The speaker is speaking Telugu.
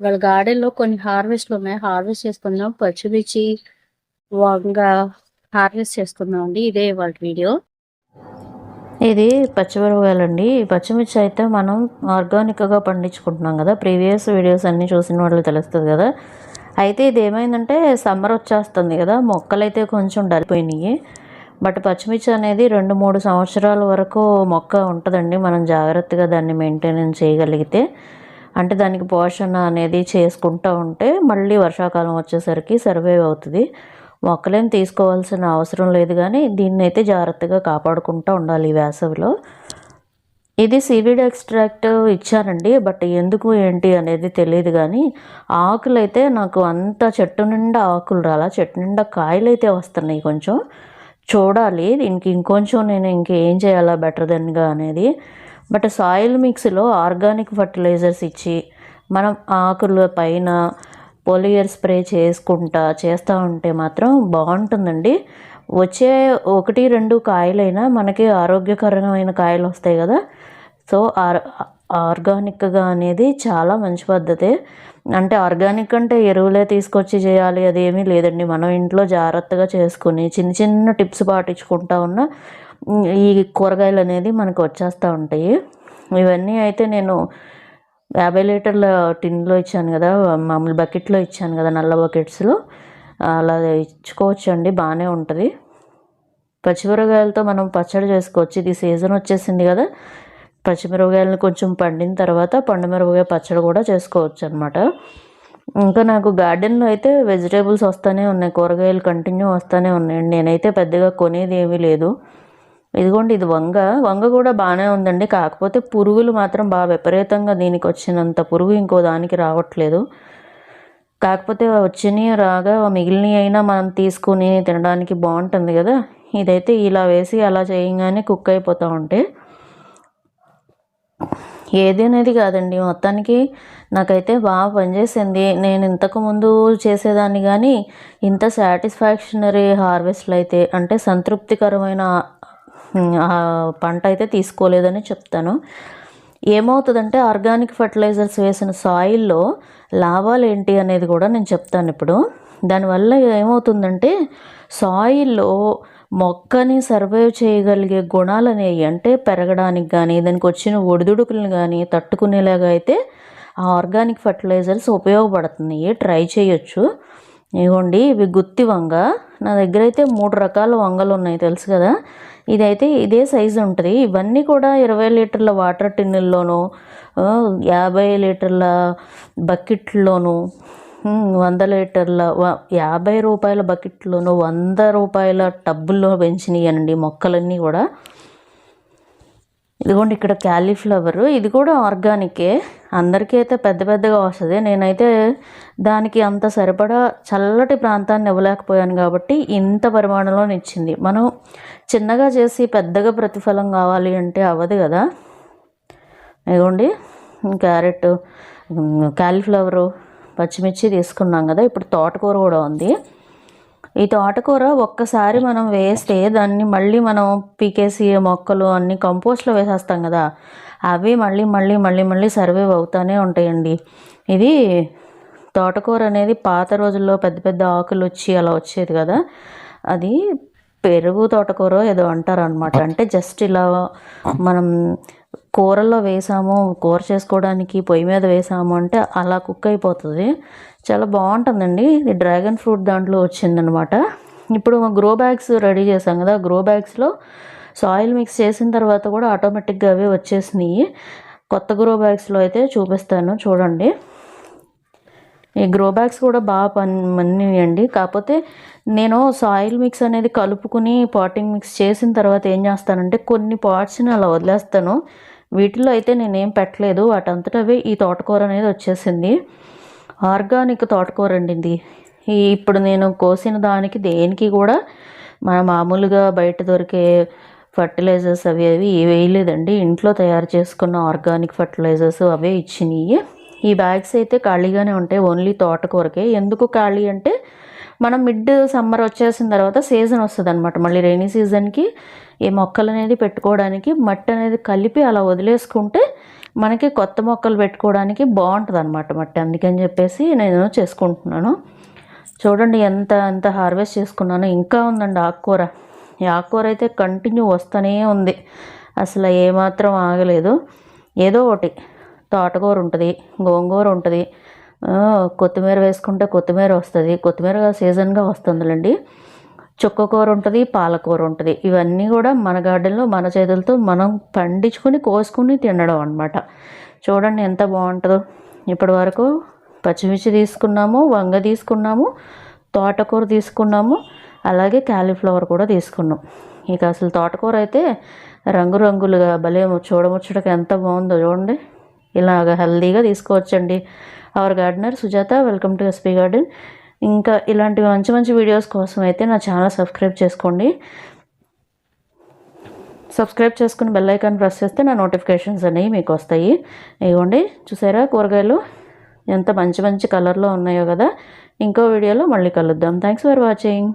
వాళ్ళ గార్డెన్లో కొన్ని హార్వెస్ట్లు ఉన్నాయి. హార్వెస్ట్ చేసుకుందాం. పచ్చిమిర్చి వంగ హార్వెస్ట్ చేసుకుందాం అండి. ఇదే వాళ్ళ వీడియో. ఇది పచ్చిమిరపకాయలండి. పచ్చిమిర్చి అయితే మనం ఆర్గానిక్గా పండించుకుంటున్నాం కదా. ప్రీవియస్ వీడియోస్ అన్నీ చూసిన వాళ్ళు తెలుస్తుంది కదా. అయితే ఇది ఏమైందంటే సమ్మర్ వచ్చేస్తుంది కదా. మొక్కలు అయితే కొంచెం డలిపోయినాయి బట్ పచ్చిమిర్చి అనేది రెండు మూడు సంవత్సరాల వరకు మొక్క ఉంటుందండి. మనం జాగ్రత్తగా దాన్ని మెయింటెనెన్స్ చేయగలిగితే. అంటే దానికి పోషణ అనేది చేసుకుంటూ ఉంటే మళ్ళీ వర్షాకాలం వచ్చేసరికి సర్వైవ్ అవుతుంది. మొక్కలేం తీసుకోవాల్సిన అవసరం లేదు కానీ దీన్ని అయితే జాగ్రత్తగా కాపాడుకుంటూ ఉండాలి ఈ వేసవిలో. ఇది సీవీడ్ ఎక్స్ట్రాక్ట్ ఇచ్చానండి బట్ ఎందుకు ఏంటి అనేది తెలియదు కానీ ఆకులు అయితే నాకు అంత చెట్టు నిండా ఆకులు రాలా చెట్టు నిండా కాయలు అయితే వస్తున్నాయి కొంచెం. చూడాలి దీనికి ఇంకొంచెం నేను ఇంకేం చేయాలా బెటర్ దెన్గా అనేది. బట్ సాయిల్ మిక్స్లో ఆర్గానిక్ ఫర్టిలైజర్స్ ఇచ్చి మనం ఆకుల పైన పోలియర్ స్ప్రే చేసుకుంటా చేస్తూ ఉంటే మాత్రం బాగుంటుందండి. వచ్చే ఒకటి రెండు కాయలైనా మనకి ఆరోగ్యకరమైన కాయలు వస్తాయి కదా. సో ఆర్ ఆర్గానిక్గా అనేది చాలా మంచి పద్ధతి. అంటే ఆర్గానిక్ అంటే ఎరువులే తీసుకొచ్చి చేయాలి అదేమీ లేదండి. మనం ఇంట్లో జాగ్రత్తగా చేసుకుని చిన్న చిన్న టిప్స్ పాటించుకుంటా ఉన్న ఈ కూరగాయలు అనేది మనకు వచ్చేస్తూ ఉంటాయి. ఇవన్నీ అయితే నేను యాభై లీటర్ల టిన్లో ఇచ్చాను కదా మామూలు బకెట్లో ఇచ్చాను కదా నల్ల బకెట్స్లో. అలా ఇచ్చుకోవచ్చు అండి బాగానే ఉంటుంది. పచ్చిమిరపకాయలతో మనం పచ్చడి చేసుకోవచ్చు. ఇది సీజన్ వచ్చేసింది కదా పచ్చిమిరపకాయలను కొంచెం పండిన తర్వాత పండు మిరపకాయ పచ్చడి కూడా చేసుకోవచ్చు అనమాట ఇంకా నాకు గార్డెన్లో అయితే వెజిటేబుల్స్ వస్తూనే ఉన్నాయి కూరగాయలు కంటిన్యూ వస్తూనే ఉన్నాయండి నేనైతే పెద్దగా కొనేది ఏమీ లేదు. ఇదిగోండి ఇది వంగ. వంగ కూడా బాగానే ఉందండి. కాకపోతే పురుగులు మాత్రం బాగా విపరీతంగా దీనికి వచ్చినంత పురుగు ఇంకో దానికి రావట్లేదు. కాకపోతే వచ్చినవి రాగా మిగిలినవి అయినా మనం తీసుకుని తినడానికి బాగుంటుంది కదా. ఇదైతే ఇలా వేసి అలా చేయగానే కుక్ అయిపోతూ ఉంటే. ఏది అనేది కాదండి. మొత్తానికి నాకైతే బాగా పనిచేసింది. నేను ఇంతకు ముందు చేసేదాన్ని కానీ ఇంత సాటిస్ఫాక్షనరీ హార్వెస్ట్లు అయితే అంటే సంతృప్తికరమైన పంట అయితే తీసుకోలేదని చెప్తాను. ఏమవుతుందంటే ఆర్గానిక్ ఫర్టిలైజర్స్ వేసిన సాయిల్లో లాభాలు ఏంటి అనేది కూడా నేను చెప్తాను ఇప్పుడు. దానివల్ల ఏమవుతుందంటే సాయిల్లో మొక్కని సర్వైవ్ చేయగలిగే గుణాలు అనేవి అంటే పెరగడానికి కానీ దానికి వచ్చిన ఒడిదుడుకులను కానీ తట్టుకునేలాగా అయితే ఆ ఆర్గానిక్ ఫర్టిలైజర్స్ ఉపయోగపడుతున్నాయి. ట్రై చేయొచ్చు. ఇవ్వండి ఇవి గుత్తి వంగ. నా దగ్గర అయితే మూడు రకాల వంగలు ఉన్నాయి తెలుసు కదా? ఇదైతే ఇదే సైజు ఉంటుంది. ఇవన్నీ కూడా ఇరవై లీటర్ల వాటర్ టిన్నుల్లోనూ యాభై లీటర్ల బకెట్లోనూ వంద లీటర్ల యాభై రూపాయల బకెట్లోనూ వంద రూపాయల టబ్బుల్లో పెంచినాయండి మొక్కలన్నీ కూడా. ఇదిగోండి ఇక్కడ క్యాలీఫ్లవర్. ఇది కూడా ఆర్గానికే. అందరికీ అయితే పెద్ద పెద్దగా వస్తుంది. నేనైతే దానికి అంత సరిపడా చల్లటి ప్రాంతాన్ని ఇవ్వలేకపోయాను కాబట్టి ఇంత పరిమాణంలో ఇచ్చింది మనం చిన్నగా చేసి పెద్దగా ప్రతిఫలం కావాలి అంటే అవ్వదు కదా. ఇదిగోండి క్యారెట్ క్యాలీఫ్లవరు పచ్చిమిర్చి తీసుకున్నాం కదా. ఇప్పుడు తోటకూర కూడా ఉంది. ఈ తోటకూర ఒక్కసారి మనం వేస్తే దాన్ని మళ్ళీ మనం పీకేసి మొక్కలు అన్ని కంపోస్ట్లో వేసేస్తాం కదా అవి మళ్ళీ మళ్ళీ మళ్ళీ మళ్ళీ సర్వైవ్ అవుతూనే ఉంటాయండి. ఇది తోటకూర అనేది పాత రోజుల్లో పెద్ద పెద్ద ఆకులు వచ్చి అలా వచ్చేది కదా అది పెరుగు తోటకూర ఏదో అంటారు అనమాట అంటే జస్ట్ ఇలా మనం కూరల్లో వేసాము కూర చేసుకోవడానికి పొయ్యి మీద వేసాము అంటే అలా కుక్ అయిపోతుంది. చాలా బాగుంటుందండి. ఇది డ్రాగన్ ఫ్రూట్ దాంట్లో వచ్చిందనమాట. ఇప్పుడు గ్రో బ్యాగ్స్ రెడీ చేసాం కదా. గ్రో బ్యాగ్స్లో సాయిల్ మిక్స్ చేసిన తర్వాత కూడా ఆటోమేటిక్గా అవే వచ్చేసినాయి. కొత్త గ్రో బ్యాగ్స్లో అయితే చూపిస్తాను చూడండి. ఈ గ్రో బ్యాగ్స్ కూడా బాగా పని మన్నియండి కాకపోతే నేను సాయిల్ మిక్స్ అనేది కలుపుకుని పాటింగ్ మిక్స్ చేసిన తర్వాత ఏం చేస్తానంటే కొన్ని పార్ట్స్ని అలా వదిలేస్తాను. వీటిలో అయితే నేనేం పెట్టలేదు. వాటంతటవే ఈ తోటకూర అనేది వచ్చేసింది. ఆర్గానిక్ తోటకూర అండి ఇది ఈ ఇప్పుడు నేను కోసిన దానికి దేనికి కూడా మన మామూలుగా బయట దొరికే ఫర్టిలైజర్స్ అవి అవి వేయలేదండి. ఇంట్లో తయారు చేసుకున్న ఆర్గానిక్ ఫర్టిలైజర్స్ అవే ఇచ్చినాయి. ఈ బ్యాగ్స్ అయితే ఖాళీగానే ఉంటాయి. ఓన్లీ తోటకూరకే. ఎందుకు ఖాళీ అంటే మనం మిడ్ సమ్మర్ వచ్చేసిన తర్వాత సీజన్ వస్తుంది అనమాట మళ్ళీ రైనీ సీజన్కి ఈ మొక్కలు అనేది పెట్టుకోవడానికి మట్టి అనేది కలిపి అలా వదిలేసుకుంటే మనకి కొత్త మొక్కలు పెట్టుకోవడానికి బాగుంటుంది అనమాట మట్టి. అందుకని చెప్పేసి నేను చేసుకుంటున్నాను. చూడండి ఎంత ఎంత హార్వెస్ట్ చేసుకున్నాను. ఇంకా ఉందండి ఆకుకూర. ఈ ఆకుకూర అయితే కంటిన్యూ వస్తూనే ఉంది. అసలు ఏమాత్రం ఆగలేదు. ఏదో ఒకటి. తోటకూర ఉంటుంది గోంగూర ఉంటుంది కొత్తిమీర వేసుకుంటే కొత్తిమీర వస్తుంది. కొత్తిమీర సీజన్గా వస్తుందిలేండి. చుక్కకూర ఉంటుంది పాలకూర ఉంటుంది. ఇవన్నీ కూడా మన గార్డెన్లో మన చేతులతో మనం పండించుకొని కోసుకుని తినడం అనమాట చూడండి ఎంత బాగుంటుందో. ఇప్పటి వరకు పచ్చిమిర్చి తీసుకున్నాము వంగ తీసుకున్నాము తోటకూర తీసుకున్నాము అలాగే క్యాలీఫ్లవర్ కూడా తీసుకున్నాం. ఇక అసలు తోటకూర అయితే రంగురంగులుగా భలే చూడముచ్చటగా ఎంత బాగుందో చూడండి. ఇలాగ హెల్దీగా తీసుకోవచ్చండి. Our gardener Sujatha welcome to SP garden ఇంకా ఇలాంటి మంచి మంచి వీడియోస్ కోసం అయితే నా ఛానల్ సబ్స్క్రైబ్ చేసుకోండి. సబ్స్క్రైబ్ చేసుకుని బెల్ ఐకాన్ ప్రెస్ చేస్తే నా నోటిఫికేషన్స్ అనేవి మీకు వస్తాయి. ఇవ్వండి చూసారా కూరగాయలు? ఎంత మంచి మంచి కలర్లో ఉన్నాయో కదా. ఇంకో వీడియోలో మళ్ళీ కలుద్దాం. Thanks for watching